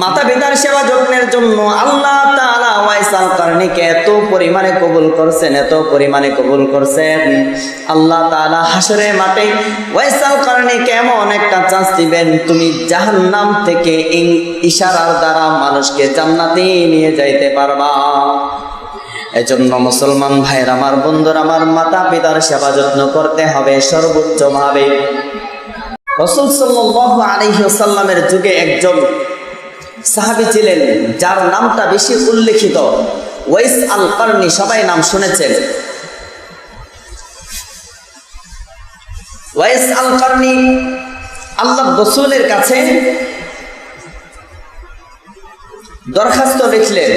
মাতা পিতার সেবা যত্নের জন্য আল্লাহ কারণীকে এত পরিমাণে কবুল করছেন, এত পরিমাণে কবুল করছেন। আল্লাহ তাআলা হাসরের মাঠে ওয়াইসাল একটা চান্স দিবেন, তুমি থেকে ইশারার দ্বারা মানুষকে নিয়ে যাইতে পারবা। এজন্য মুসলমান ভাইয়ের আমার, বন্ধুর আমার মাতা পিতার সেবা যত্ন করতে হবে সর্বোচ্চ ভাবে রসুল আলাইহি যুগে একজন সাহাবী ছিলেন, যার নামটা বেশি উল্লেখিত। ওয়েস আল কারনি সবাই নাম শুনেছেন। ওয়েস আল কারনি আল্লাহ রসুলের কাছে দরখাস্ত লিখলেন,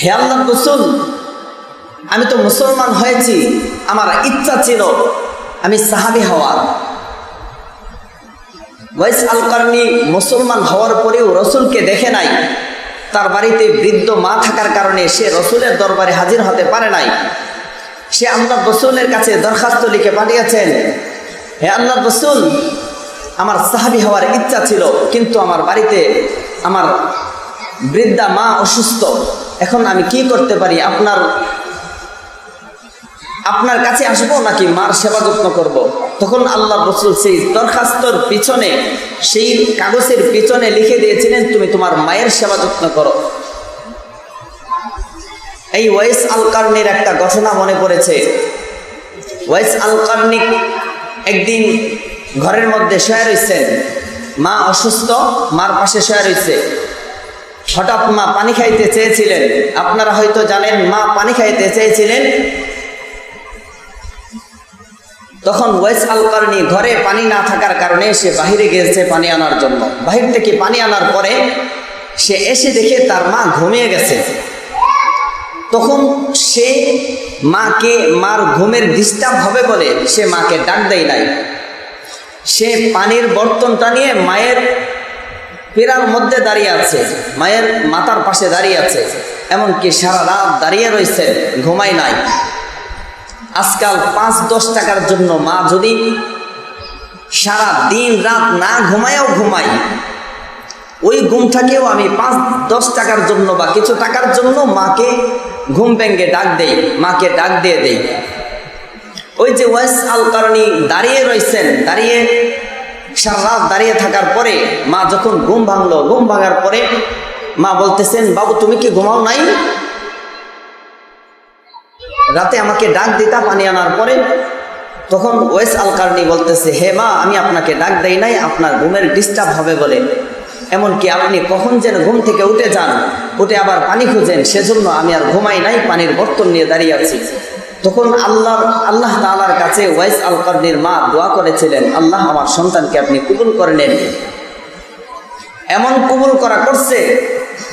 হে আল্লাহ রসুল, আমি তো মুসলমান হয়েছি, আমার ইচ্ছা ছিল আমি সাহাবি হওয়ার। ওয়াইস আল কারনি মুসলমান হওয়ার পরেও রসুলকে দেখে নাই। তার বাড়িতে বৃদ্ধ মা থাকার কারণে সে রসুলের দরবারে হাজির হতে পারে নাই। সে আল্লাহ রসুলের কাছে দরখাস্ত লিখে পাঠিয়েছেন, হে আল্লাহ রসুল, আমার সাহাবি হওয়ার ইচ্ছা ছিল, কিন্তু আমার বাড়িতে আমার বৃদ্ধা মা অসুস্থ। এখন আমি কি করতে পারি? আপনার আপনার কাছে আসব নাকি মার সেবা যত্ন করব। তখন আল্লাহ রসুল সেই দরখাস্তর পিছনে, সেই কাগজের পিছনে লিখে দিয়েছিলেন, তুমি তোমার মায়ের সেবা যত্ন করো। এই ওয়েস আল কার্নির একটা ঘটনা মনে পড়েছে। ওয়েস আল কার্নিক একদিন ঘরের মধ্যে শুয়ে রয়েছেন মা অসুস্থ, মার পাশে শুয়ে রয়েছে হঠাৎ মা পানি খাইতে চেয়েছিলেন। আপনারা হয়তো জানেন, মা পানি খাইতে চেয়েছিলেন। তখন ওয়েস আলকারনি ঘরে পানি না থাকার কারণে সে বাহিরে গেছে পানি আনার জন্য। বাহির থেকে পানি আনার পরে সে এসে দেখে তার মা ঘুমিয়ে গেছে। তখন সে মাকে, মার ঘুমের ডিস্টার্ব হবে বলে সে মাকে ডাক দেয় নাই। সে পানির বর্তনটা নিয়ে মায়ের পেরার মধ্যে দাঁড়িয়ে আছে, মায়ের মাথার পাশে দাঁড়িয়ে আছে, এমনকি সারা রাত দাঁড়িয়ে রয়েছে ঘুমাই নাই। আজকাল পাঁচ, দশ টাকার জন্য মা যদি সারা দিন রাত না ঘুমায়ও ঘুমাই ওই ঘুমটাকেও আমি পাঁচ, দশ টাকার জন্য বা কিছু টাকার জন্য মাকে ঘুম ভেঙ্গে ডাক দেই, মাকে ডাক দিয়ে দেই। ওই যে ওয়েস আল কারণী দাঁড়িয়ে রয়েছেন, দাঁড়িয়ে সারা রাত দাঁড়িয়ে থাকার পরে মা যখন ঘুম ভাঙলো, ঘুম ভাঙার পরে মা বলতেছেন, বাবু, তুমি কি ঘুমাও নাই? রাতে আমাকে ডাক দিতা পানি আনার পরে, তখন ওয়েস আল কার্নি বলতেছে, হে মা, আমি আপনাকে ডাক দেই নাই, আপনার ঘুমের ডিস্টার্ব হবে বলে। এমনকি আপনি কখন যেন ঘুম থেকে উঠে যান, উঠে আবার পানি খুঁজেন, সেজন্য আমি আর ঘুমাই নাই, পানির বর্তন নিয়ে দাঁড়িয়ে আছি। তখন আল্লাহ আল্লাহ তালার কাছে ওয়াইস আল কার্নির মা দোয়া করেছিলেন, আল্লাহ, আমার সন্তানকে আপনি কবুল করে নেন। এমন কবুল করা করছে,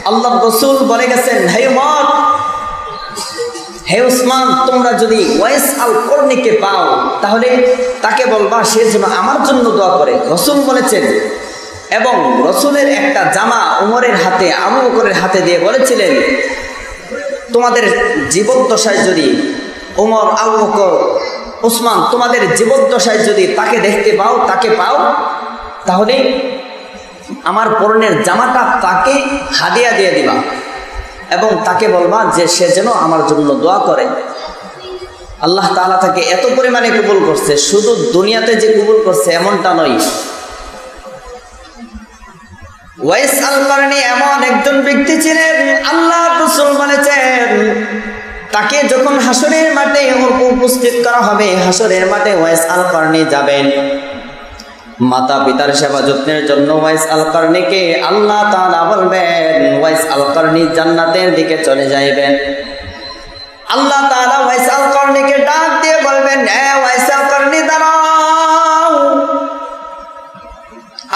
আল্লাহ রসুল বলে গেছেন, হে মত হে উসমান, তোমরা যদি ওয়েস আল কর্নিকে পাও, তাহলে তাকে বলবা, সে যেন আমার জন্য দোয়া করে। রসুল বলেছেন, এবং রসুলের একটা জামা উমরের হাতে, আবু বকরের হাতে দিয়ে বলেছিলেন, তোমাদের জীবদ্দশায় যদি উমর, আবু বকর, উসমান, তোমাদের জীবদ্দশায় যদি তাকে দেখতে পাও, তাকে পাও, তাহলে আমার পরনের জামাটা তাকে হাদিয়া দিয়ে দিবা। এবং তাকে বলবা যে সে যেন আমার জন্য দোয়া করে। আল্লাহ তাআলা তাকে এত পরিমাণে কবুল করছে, শুধু দুনিয়াতে যে কবুল করছে এমনটা নয়। ওয়াইস আল এমন একজন ব্যক্তি ছিলেন, আল্লাহ রসুল বলেছেন, তাকে যখন হাসরের মাঠে উপস্থিত করা হবে হাসরের মাঠে ওয়াইস আল যাবেন। মাতা পিতার সেবা যত্নের জন্য ওয়াইস আল কারণীকে আল্লাহ তাআলা বলবেন, ওয়াইস আল কারণী জান্নাতের দিকে চলে যাইবেন। আল্লাহ তাআলা ওয়াইস আল কারণীকে ডাক দিয়ে বলবেন, এ ওয়াইস আল কারণী দাঁড়াও।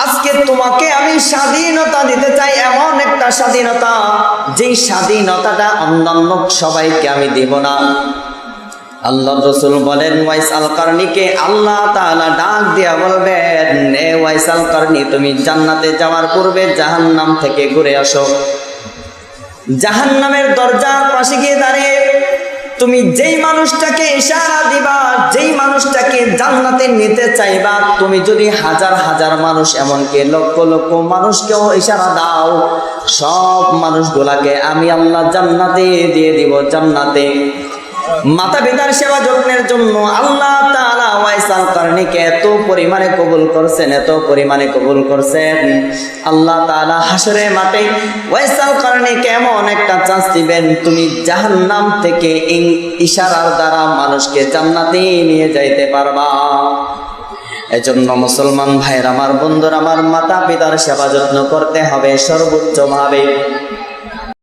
আজকে তোমাকে আমি স্বাধীনতা দিতে চাই, এমন একটা স্বাধীনতা। যেই স্বাধীনতাটা অন্যান্য সবাইকে আমি দেব না। আল্লাহ রসুল বলেন, ওয়াইস আল কারণীকে আল্লাহ তাআলা ডাক দিয়া বলবেন এ ওয়াইস আল কারণী তুমি জান্নাতে যাওয়ার পূর্বে জাহান্নাম থেকে ঘুরে আসো। জাহান্নামের দরজার পাশে গিয়ে দাঁড়িয়ে তুমি যেই মানুষটাকে ইশারা দিবা, যেই মানুষটাকে জান্নাতে নিতে চাইবা, তুমি যদি হাজার হাজার মানুষ, এমনকি লক্ষ লক্ষ মানুষকেও ইশারা দাও, সব মানুষগুলাকে আমি আল্লাহ জান্নাতে দিয়ে দিব, জান্নাতে। মাতা পিতার সেবা যত্নের জন্য আল্লাহ তাআলা এত পরিমাণে কবুল করছেন, এত পরিমাণে কবুল করছেন। আল্লাহ তাআলা হাসরে মাঠে ওয়াইসাল কারণে কেমন একটা চান্স দিবেন, তুমি জাহান্নাম থেকে ইশারার দ্বারা মানুষকে জান্নাতে নিয়ে যাইতে পারবা। এজন্য মুসলমান ভাইয়ের, আমার বন্ধুর, আমার মাতা পিতার সেবা যত্ন করতে হবে সর্বোচ্চ ভাবে